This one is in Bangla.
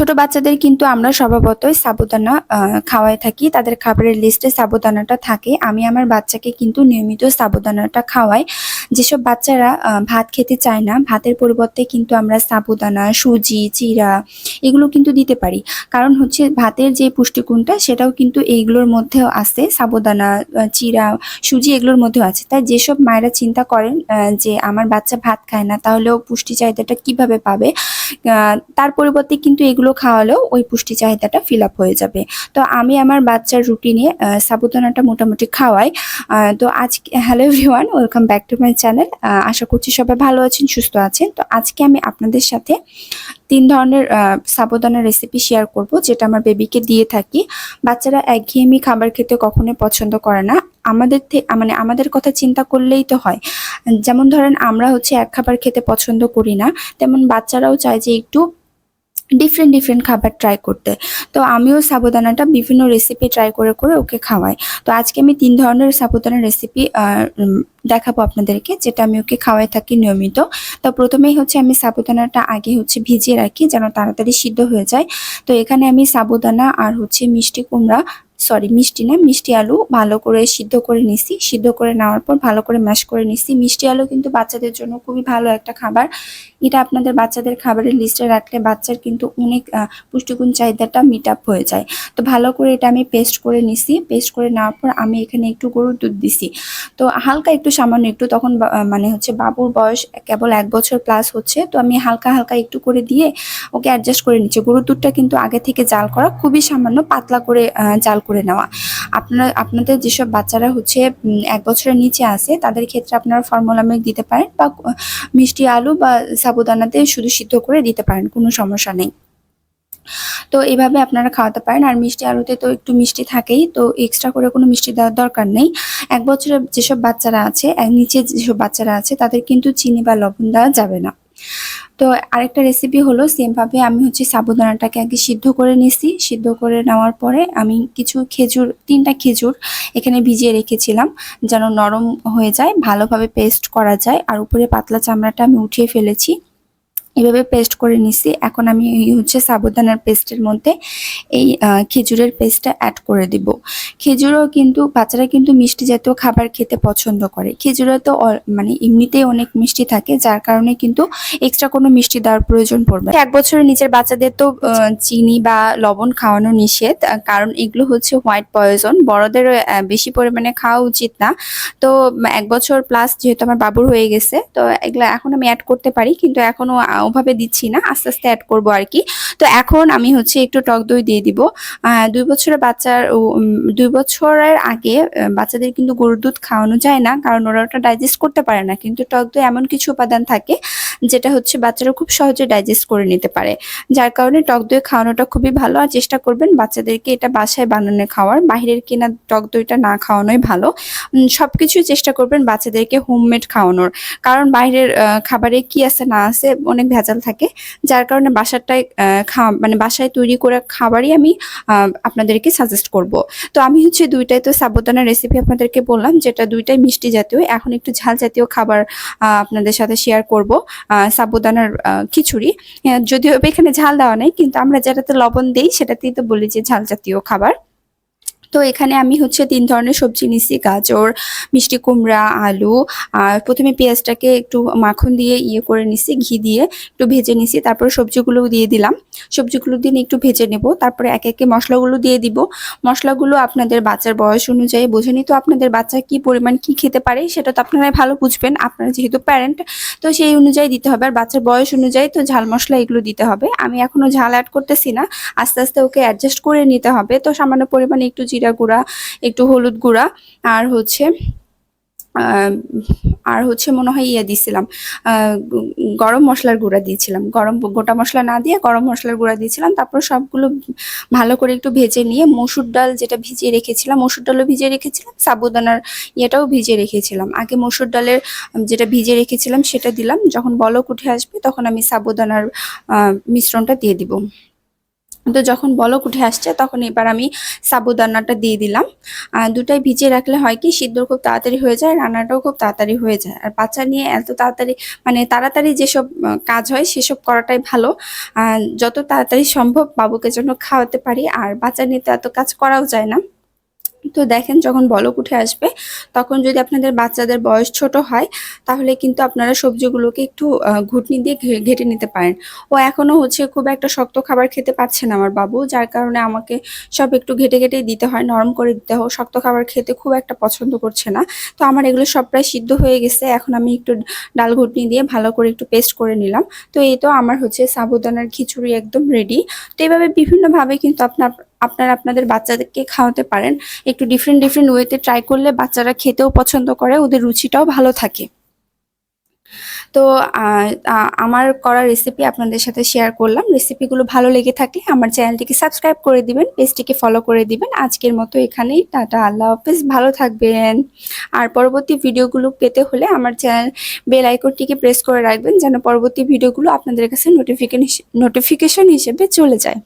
ছোট বাচ্চাদের কিন্তু আমরা স্বভাবতই সাবুদানা খাওয়াই থাকি। তাদের খাবারের লিস্টে সাবুদানাটা থাকে। আমি আমার বাচ্চাকে কিন্তু নিয়মিত সাবুদানাটা খাওয়াই। যেসব বাচ্চারা ভাত খেতে চায় না, ভাতের পরিবর্তে কিন্তু আমরা সাবুদানা, সুজি, চিরা এগুলো কিন্তু দিতে পারি। কারণ হচ্ছে ভাতের যে পুষ্টিগুণটা, সেটাও কিন্তু এইগুলোর মধ্যেও আছে, সাবুদানা চিরা, সুজি এগুলোর মধ্যেও আছে। তাই যেসব মায়েরা চিন্তা করেন যে আমার বাচ্চা ভাত খায় না, তাহলেও পুষ্টি চাহিদাটা কীভাবে পাবে তার পরিবর্তে কিন্তু এগুলো খাওয়ালেও ওই পুষ্টি চাহিদাটা ফিল আপ হয়ে যাবে। তো আমি আমার বাচ্চার রুটিনে সাবুদানাটা মোটামুটি খাওয়াই। তো আজকে, hello everyone, welcome back to my channel. আশা করছি সবাই ভালো আছেন, সুস্থ আছেন। তো আজকে আমি আপনাদের সাথে তিন ধরনের সাবধানের রেসিপি শেয়ার করব, যেটা আমার বেবিকে দিয়ে থাকি। বাচ্চারা একঘেয়েমি খাবার খেতে কখনোই পছন্দ করে না। আমাদের মানে আমাদের কথা চিন্তা করলেই তো হয়। যেমন ধরেন আমরা হচ্ছে এক খাবার খেতে পছন্দ করি না, তেমন বাচ্চারাও চায় যে একটু ডিফারেন্ট ডিফারেন্ট খাবার ট্রাই করতে। তো আমিও সাবুদানাটা বিভিন্ন রেসিপি ট্রাই করে করে ওকে খাওয়াই। তো আজকে আমি তিন ধরনের সাবুদানার রেসিপি দেখাবো আপনাদেরকে, যেটা আমি ওকে খাওয়াই থাকি নিয়মিত। তো প্রথমেই হচ্ছে আমি সাবুদানাটা আগে হচ্ছে ভিজিয়ে রাখি যেন তাড়াতাড়ি সিদ্ধ হয়ে যায়। তো এখানে আমি সাবুদানা আর হচ্ছে মিষ্টি কুমড়া সরি মিষ্টি না, মিষ্টি আলু ভালো করে সিদ্ধ করে নিছি। সিদ্ধ করে নেওয়ার পর ভালো করে ম্যাশ করে নিছি। মিষ্টি আলু কিন্তু বাচ্চাদের জন্য খুবই ভালো একটা খাবার। এটা আপনাদের বাচ্চাদের খাবারের লিস্টে রাখলে বাচ্চার কিন্তু অনেক পুষ্টিগুণ চাহিদাটা মিট আপ হয়ে যায়। তো ভালো করে এটা আমি পেস্ট করে নিছি। পেস্ট করে নেওয়ার পর আমি এখানে একটু গরুর দুধ দিছি। তো হালকা একটু সামান্য একটু, তখন মানে হচ্ছে বাবুর বয়স কেবল এক বছর প্লাস হচ্ছে। তো আমি হালকা হালকা একটু করে দিয়ে ওকে অ্যাডজাস্ট করে নিচ্ছি। গরুর দুধটা কিন্তু আগে থেকে জাল করা, খুবই সামান্য পাতলা করে জাল করে নেওয়া। আপনার, আপনাদের যেসব বাচ্চারা হচ্ছে এক বছরের নিচে আছে, তাদের ক্ষেত্রে আপনারা ফর্মুলা মিল্ক দিতে পারেন বা মিষ্টি আলু বা সাবুদানাতে শুধু সিদ্ধ করে দিতে পারেন, কোনো সমস্যা নেই। তো এইভাবে আপনারা খাওয়াতে পারেন, আর মিষ্টি আলুতে তো একটু মিষ্টি থাকেই, তো এক্সট্রা করে কোনো মিষ্টি দেওয়ার দরকার নেই। এক বছরের যেসব বাচ্চারা আছে নিচে যেসব বাচ্চারা আছে, তাদের কিন্তু চিনি বা লবণ দেওয়া যাবে না। তো আরেকটা রেসিপি হলো সেমভাবে আমি হচ্ছে সাবুদানাটাকে আগে সিদ্ধ করে নিছি সিদ্ধ করে নেওয়ার পরে আমি কিছু খেজুর, তিনটা খেজুর এখানে ভিজিয়ে রেখেছিলাম যেন নরম হয়ে যায়, ভালোভাবে পেস্ট করা যায়। আর উপরে পাতলা চামড়াটা আমি উঠিয়ে ফেলেছি। এভাবে পেস্ট করে নিছি। এখন আমি এই হচ্ছে সাবুদানার পেস্টের মধ্যে এই খেজুরের পেস্টটা অ্যাড করে দিব। খেজুরও কিন্তু বাচ্চারা কিন্তু মিষ্টি জাতীয় খাবার খেতে পছন্দ করে। খেজুরে তো মানে এমনিতেই অনেক মিষ্টি থাকে যার কারণে কিন্তু এক্সট্রা কোনো মিষ্টি দেওয়ার প্রয়োজন পড়বে। এক বছরের নিচের বাচ্চাদের তো চিনি বা লবণ খাওয়ানো নিষেধ কারণ এগুলো হচ্ছে হোয়াইট পয়জন বড়দের বেশি পরিমাণে খাওয়া উচিত না। তো এক বছর প্লাস যেহেতু আমার বাবুর হয়ে গেছে তো এগুলো এখন আমি অ্যাড করতে পারি কিন্তু এখনও আহ, ওভাবে দিচ্ছি না আস্তে আস্তে অ্যাড করব আর কি তো এখন আমি হচ্ছে একটু টক দই দিয়ে দিব। দুই বছরের বাচ্চার দুই বছরের আগে বাচ্চাদের কিন্তু গরুর দুধ খাওয়ানো যায় না কারণ ওরা ওটা ডাইজেস্ট করতে পারে না। কিন্তু টক দই এমন কিছু উপাদান থাকে যেটা হচ্ছে বাচ্চারা খুব সহজে ডাইজেস্ট করে নিতে পারে। যার কারণে টক দই খাওয়ানোটা খুবই ভালো আর চেষ্টা করবেন বাচ্চাদেরকে এটা বাসায় বানানো খাওয়ার। বাইরের কেনা টক দইটা না খাওয়ানোই ভালো। উম, সবকিছুই চেষ্টা করবেন বাচ্চাদেরকে হোমমেড খাওয়ানোর। কারণ বাইরের খাবারে কি আছে না আছে অনেক ভেজাল থাকে যার কারণে আহ, খাওয়া মানে বাসায় তৈরি করা খাবারই আমি আপনাদেরকে সাজেস্ট করব। তো আমি হচ্ছে দুইটাই তো সাবুদানা রেসিপি আপনাদেরকে বললাম যেটা দুইটাই মিষ্টি জাতীয়। এখন একটু ঝাল জাতীয় খাবার আপনাদের সাথে শেয়ার করব সাবুদানার খিচুড়ি। যদিও এখানে ঝাল দেওয়া নেই কিন্তু আমরা যেটাতে লবণ দিই সেটাতেই তো বলি যে ঝাল জাতীয় খাবার। তো এখানে আমি হচ্ছে তিন ধরনের সবজি নিছি, গাজর, মিষ্টি কুমড়া, আলু, আর প্রথমে পেঁয়াজটাকে একটু মাখন দিয়ে ইয়ে করে নিছি, ঘি দিয়ে একটু ভেজে নিছি, তারপরে সবজিগুলো দিয়ে দিলাম। সবজিগুলো দিয়ে একটু ভেজে নেব, তারপরে এক একে মশলাগুলো দিয়ে দিব। মশলাগুলো আপনাদের বাচ্চার বয়স অনুযায়ী বোঝে তো আপনাদের বাচ্চা কি পরিমাণ কি খেতে পারে, সেটা তো আপনারা ভালো বুঝবেন, আপনারা যেহেতু প্যারেন্ট তো সেই অনুযায়ী দিতে হবে। আর বাচ্চার বয়স অনুযায়ী তো ঝাল মশলা এগুলো দিতে হবে। আমি এখনও ঝাল অ্যাড করতেছি না, আস্তে আস্তে ওকে অ্যাডজাস্ট করে নিতে হবে। তো সামান্য পরিমাণে একটু জিরা গুঁড়া, একটু হলুদ গুঁড়া, আর হচ্ছে আর হচ্ছে মনে হয় ইয়ে দিয়েছিলাম গরম মশলার গুঁড়া দিয়েছিলাম। গরম গোটা মশলা না দিয়ে গরম মশলার গুঁড়া দিয়েছিলাম, তারপর সবগুলো ভালো করে একটু ভেজে নিয়ে মসুর ডাল যেটা ভিজিয়ে রেখেছিলাম, মসুর ডালও ভিজিয়ে রেখেছিলাম, সাবুদানার ইয়েটাও ভিজিয়ে রেখেছিলাম। আগে মসুর ডালের যেটা ভিজিয়ে রেখেছিলাম সেটা দিলাম, যখন বলক উঠে আসবে তখন আমি সাবুদানার মিশ্রণটা দিয়ে দিব। তো যখন বলক উঠে আসছে, তখন এবার আমি সাবুদানাটা দিয়ে দিলাম। দুটাই ভিজিয়ে রাখলে হয় কি সিদ্ধ খুব তাড়াতাড়ি হয়ে যায়, রান্নাটাও খুব তাড়াতাড়ি হয়ে যায়। আর বাচ্চা নিয়ে এত তাড়াতাড়ি মানে তাড়াতাড়ি যেসব কাজ হয়, সেসব করাটাই ভালো। যত তাড়াতাড়ি সম্ভব বাবুকে জন্য খাওয়াতে পারি, আর বাচ্চা নিয়ে তো এত কাজ করাও যায় না। তো দেখেন যখন বলক উঠে আসবে, তখন যদি আপনাদের বাচ্চাদের বয়স ছোট হয়, তাহলে কিন্তু আপনারা সবজিগুলোকে একটু ঘুটনি দিয়ে ঘেটে নিতে পারেন। ও এখনও হচ্ছে খুব একটা শক্ত খাবার খেতে পারছে না আমার বাবু, যার কারণে আমাকে সব একটু ঘেটে ঘেটে দিতে হয়, নরম করে দিতে হয়। শক্ত খাবার খেতে খুব একটা পছন্দ করছে না। তো আমার এগুলো সব প্রায় সিদ্ধ হয়ে গেছে, এখন আমি একটু ডাল ঘুটনি দিয়ে ভালো করে একটু পেস্ট করে নিলাম। তো এই তো আমার হচ্ছে সাবুদানার খিচুড়ি একদম রেডি। তো এইভাবে বিভিন্নভাবে কিন্তু আপনার আপনারা আপনাদের বাচ্চাদেরকে খাওয়াতে পারেন। একটু ডিফারেন্ট ডিফারেন্ট ওয়েতে ট্রাই করলে বাচ্চারা খেতেও পছন্দ করে, ওদের রুচিটাও ভালো থাকে। তো আমার করা রেসিপি আপনাদের সাথে শেয়ার করলাম। রেসিপিগুলো ভালো লেগে থাকলে আমার চ্যানেলটিকে সাবস্ক্রাইব করে দিবেন পেজটিকে ফলো করে দিবেন। আজকের মতো এখানেই, টাটা, আল্লাহ হাফেজ, ভালো থাকবেন। আর পরবর্তী ভিডিওগুলো পেতে হলে আমার চ্যানেল বেল আইকনটিকে প্রেস করে রাখবেন, যেন পরবর্তী ভিডিওগুলো আপনাদের কাছে নোটিফিকেশন নোটিফিকেশন হিসেবে চলে যায়।